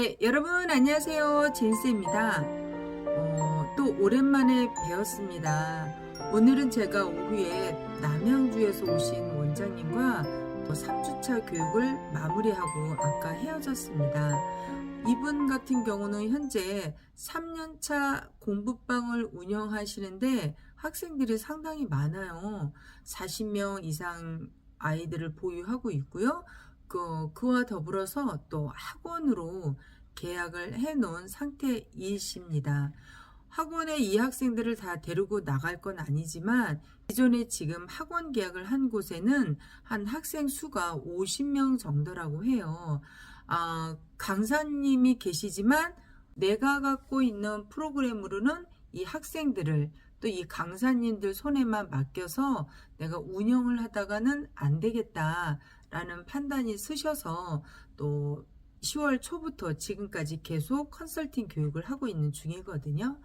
네, 여러분 안녕하세요. 제인스입니다. 어, 또 오랜만에 뵈었습니다. 오늘은 제가 오후에 남양주에서 오신 원장님과 또 3주차 교육을 마무리하고 아까 헤어졌습니다. 이분 같은 경우는 현재 3년차 공부방을 운영하시는데 학생들이 상당히 많아요. 40명 이상 아이들을 보유하고 있고요. 그, 그와 더불어서 또 학원으로 계약을 해 놓은 상태이십니다. 학원에 이 학생들을 다 데리고 나갈 건 아니지만 기존에 지금 학원 계약을 한 곳에는 한 학생 수가 50명 정도라고 해요. 아, 강사님이 계시지만 내가 갖고 있는 프로그램으로는 이 학생들을 또 이 강사님들 손에만 맡겨서 내가 운영을 하다가는 안 되겠다 라는 판단이 쓰셔서 또 10월 초부터 지금까지 계속 컨설팅 교육을 하고 있는 중이거든요.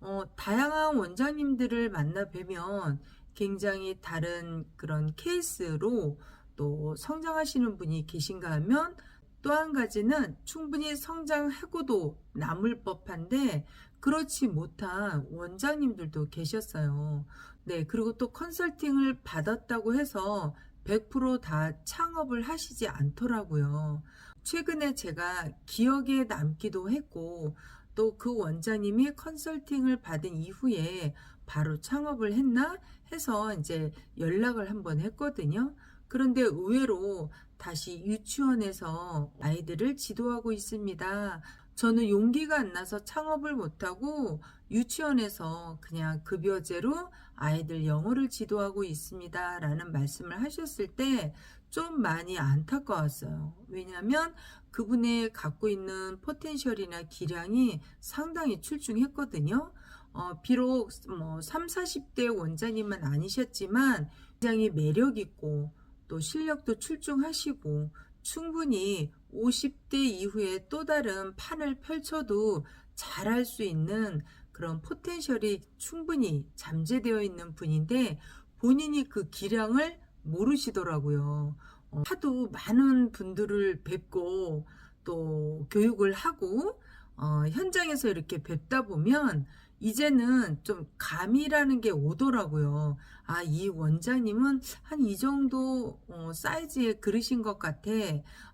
어, 다양한 원장님들을 만나 뵈면 굉장히 다른 그런 케이스로 또 성장하시는 분이 계신가 하면 또 한 가지는 충분히 성장하고도 남을 법한데 그렇지 못한 원장님들도 계셨어요. 네, 그리고 또 컨설팅을 받았다고 해서 100%다 창업을 하시지 않더라고요. 최근에 제가 기억에 남기도 했고, 또 그 원장님이 컨설팅을 받은 이후에 바로 창업을 했나 해서 이제 연락을 한번 했거든요. 그런데 의외로 다시 유치원에서 아이들을 지도하고 있습니다. 저는 용기가 안 나서 창업을 못하고 유치원에서 그냥 급여제로 아이들 영어를 지도하고 있습니다. 라는 말씀을 하셨을 때 좀 많이 안타까웠어요. 왜냐하면 그분의 갖고 있는 포텐셜이나 기량이 상당히 출중했거든요. 어, 비록 뭐 3, 40대 원장님은 아니셨지만 굉장히 매력 있고 또 실력도 출중하시고 충분히 50대 이후에 또 다른 판을 펼쳐도 잘할 수 있는 그런 포텐셜이 충분히 잠재되어 있는 분인데 본인이 그 기량을 모르시더라고요. 어, 하도 많은 분들을 뵙고 또 교육을 하고 어, 현장에서 이렇게 뵙다 보면 이제는 좀 감이라는 게 오더라고요. 아, 이 원장님은 한 이 정도 어, 사이즈의 그릇인 것 같아.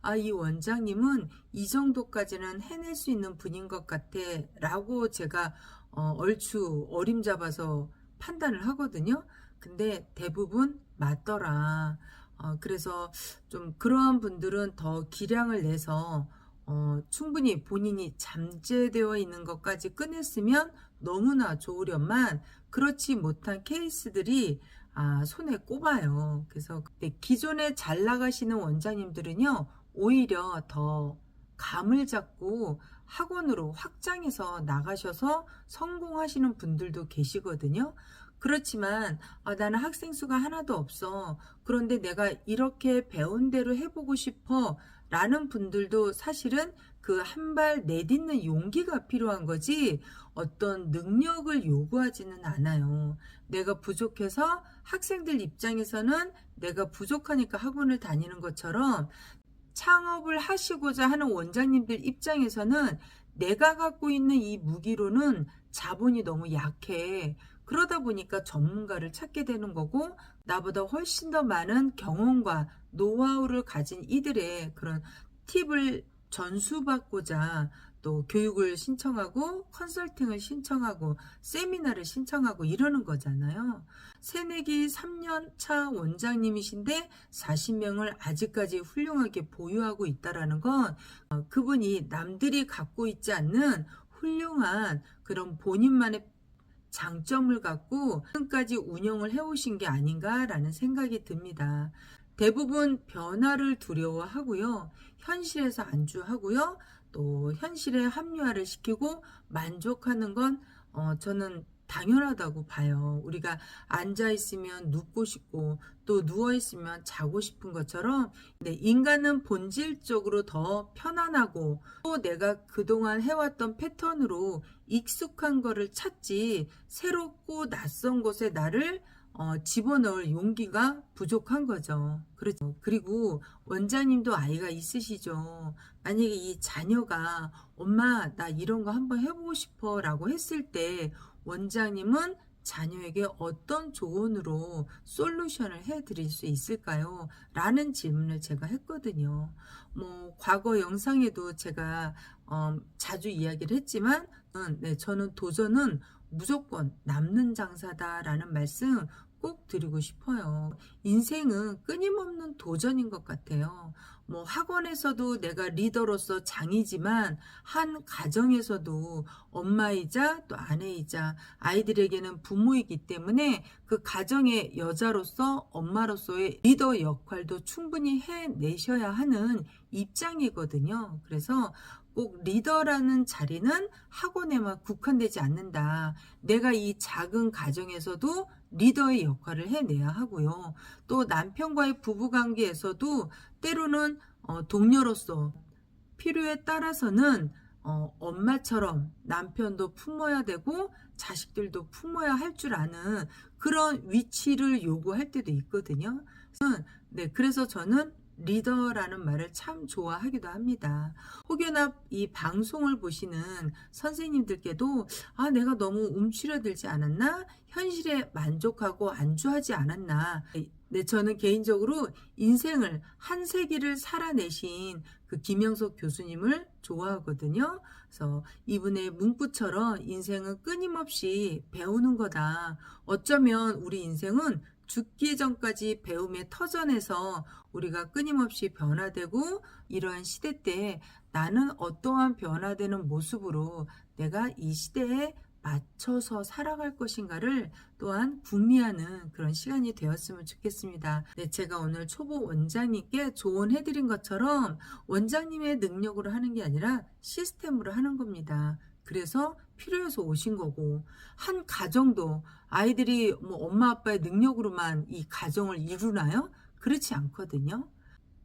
아, 이 원장님은 이 정도까지는 해낼 수 있는 분인 것 같아. 라고 제가 어, 얼추 어림잡아서 판단을 하거든요. 근데 대부분 맞더라. 어, 그래서 좀 그러한 분들은 더 기량을 내서 어, 충분히 본인이 잠재되어 있는 것까지 끝냈으면 너무나 좋으련만 그렇지 못한 케이스들이 아, 손에 꼽아요. 그래서 네, 기존에 잘 나가시는 원장님들은요, 오히려 더 감을 잡고 학원으로 확장해서 나가셔서 성공하시는 분들도 계시거든요. 그렇지만 아, 나는 학생 수가 하나도 없어. 그런데 내가 이렇게 배운 대로 해보고 싶어. 라는 분들도 사실은 그 한 발 내딛는 용기가 필요한 거지 어떤 능력을 요구하지는 않아요. 내가 부족해서 학생들 입장에서는 내가 부족하니까 학원을 다니는 것처럼 창업을 하시고자 하는 원장님들 입장에서는 내가 갖고 있는 이 무기로는 자본이 너무 약해. 그러다 보니까 전문가를 찾게 되는 거고 나보다 훨씬 더 많은 경험과 노하우를 가진 이들의 그런 팁을 전수받고자 또 교육을 신청하고 컨설팅을 신청하고 세미나를 신청하고 이러는 거잖아요. 새내기 3년 차 원장님이신데 40명을 아직까지 훌륭하게 보유하고 있다라는 건 어, 그분이 남들이 갖고 있지 않는 훌륭한 그런 본인만의 장점을 갖고 지금까지 운영을 해오신 게 아닌가라는 생각이 듭니다. 대부분 변화를 두려워하고요. 현실에서 안주하고요. 또 현실에 합리화를 시키고 만족하는 건 어, 저는 당연하다고 봐요. 우리가 앉아 있으면 눕고 싶고 또 누워 있으면 자고 싶은 것처럼 네, 인간은 본질적으로 더 편안하고 또 내가 그동안 해왔던 패턴으로 익숙한 거를 찾지 새롭고 낯선 곳에 나를 어, 집어넣을 용기가 부족한 거죠. 그렇죠. 그리고 원장님도 아이가 있으시죠. 만약에 이 자녀가 엄마 나 이런 거 한번 해보고 싶어 라고 했을 때 원장님은 자녀에게 어떤 조언으로 솔루션을 해 드릴 수 있을까요? 라는 질문을 제가 했거든요. 뭐 과거 영상에도 제가 어, 자주 이야기를 했지만 음, 네, 저는 도전은 무조건 남는 장사다라는 말씀 꼭 드리고 싶어요. 인생은 끊임없는 도전인 것 같아요. 뭐 학원에서도 내가 리더로서 장이지만 한 가정에서도 엄마이자 또 아내이자 아이들에게는 부모이기 때문에 그 가정의 여자로서 엄마로서의 리더 역할도 충분히 해내셔야 하는 입장이거든요. 그래서 꼭 리더라는 자리는 학원에만 국한되지 않는다. 내가 이 작은 가정에서도 리더의 역할을 해내야 하고요. 또 남편과의 부부 관계에서도 때로는 어, 동료로서 필요에 따라서는 어, 엄마처럼 남편도 품어야 되고 자식들도 품어야 할 줄 아는 그런 위치를 요구할 때도 있거든요. 네, 그래서 저는 리더라는 말을 참 좋아하기도 합니다. 혹여나 이 방송을 보시는 선생님들께도 아, 내가 너무 움츠려들지 않았나? 현실에 만족하고 안주하지 않았나? 네, 저는 개인적으로 인생을 한 세기를 살아내신 그 김영석 교수님을 좋아하거든요. 그래서 이분의 문구처럼 인생은 끊임없이 배우는 거다. 어쩌면 우리 인생은 죽기 전까지 배움의 터전에서 우리가 끊임없이 변화되고 이러한 시대 때 나는 어떠한 변화되는 모습으로 내가 이 시대에 맞춰서 살아갈 것인가를 또한 궁리하는 그런 시간이 되었으면 좋겠습니다. 네, 제가 오늘 초보 원장님께 조언해드린 것처럼 원장님의 능력으로 하는 게 아니라 시스템으로 하는 겁니다. 그래서 필요해서 오신 거고 한 가정도 아이들이 뭐 엄마 아빠의 능력으로만 이 가정을 이루나요? 그렇지 않거든요.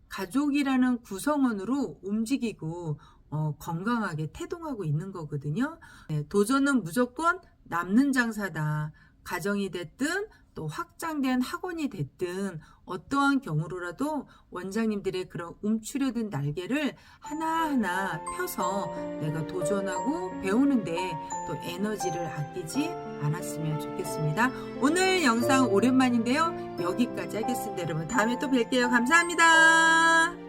가족이라는 구성원으로 움직이고 어, 건강하게 태동하고 있는 거거든요. 네, 도전은 무조건 남는 장사다. 가정이 됐든 또 확장된 학원이 됐든 어떠한 경우로라도 원장님들의 그런 움츠려든 날개를 하나하나 펴서 내가 도전하고 배우는데 또 에너지를 아끼지 않았으면 좋겠습니다. 오늘 영상 오랜만인데요. 여기까지 하겠습니다. 여러분 다음에 또 뵐게요. 감사합니다.